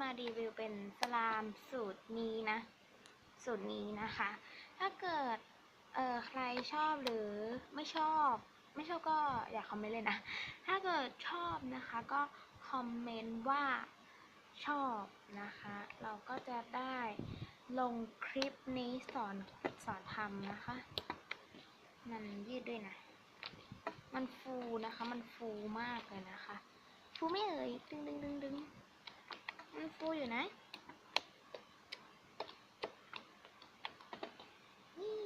มารีวิวเป็นสลามสูตรนี้นะ สูตรนี้นะคะ ถ้าเกิดเอ่อใครชอบหรือไม่ชอบ ไม่ชอบก็อย่าคอมเมนต์เลยนะ ถ้าเกิดชอบนะคะก็คอมเมนต์ว่าชอบนะคะ เราก็จะได้ลงคลิปนี้สอนสอนทำนะคะ มันยืดด้วยนะ มันฟูนะคะ มันฟูมากเลยนะคะ ฟูไม่เอ่ยดึงดึงดึงดึง มันฟูอยู่นะนี่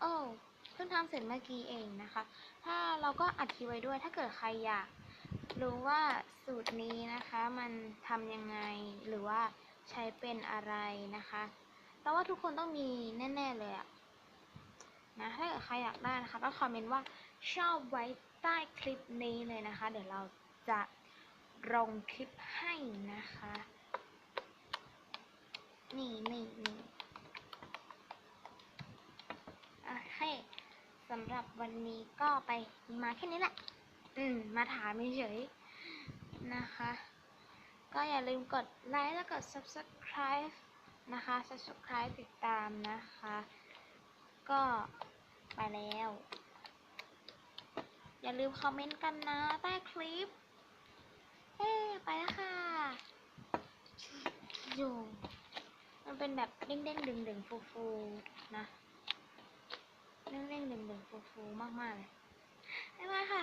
โอ้เพิ่งทำเสร็จเมื่อกี้เองนะคะ ถ้าเราก็อัดคลิปไว้ด้วย ถ้าเกิดใครอยากรู้ว่าสูตรนี้นะคะมันทำยังไงหรือว่าใช้เป็นอะไรนะคะแต่ว่าทุกคนต้องมีแน่ ๆ เลยอะนะถ้าเกิดใครอยากได้นะคะก็คอมเมนต์ว่าชอบไว้ใต้คลิปนี้เลยนะคะ เดี๋ยวเราจะ ลงคลิปให้นะคะ นี่นี่นี่โอเคสำหรับวันนี้ก็ไปมาแค่นี้แหละ อืม มาถามเฉยนะคะ ก็อย่าลืมกดไลค์และกด subscribe นะคะ subscribe ติดตามนะคะ ก็ไปแล้ว อย่าลืมคอมเมนต์กันนะ ใต้คลิป เฮ้ไปแล้วค่ะอยู่มันเป็นแบบเด้งๆดึงๆฟูๆนะเด้งๆดึงๆฟูๆมากๆเลยบ๊ายบายค่ะ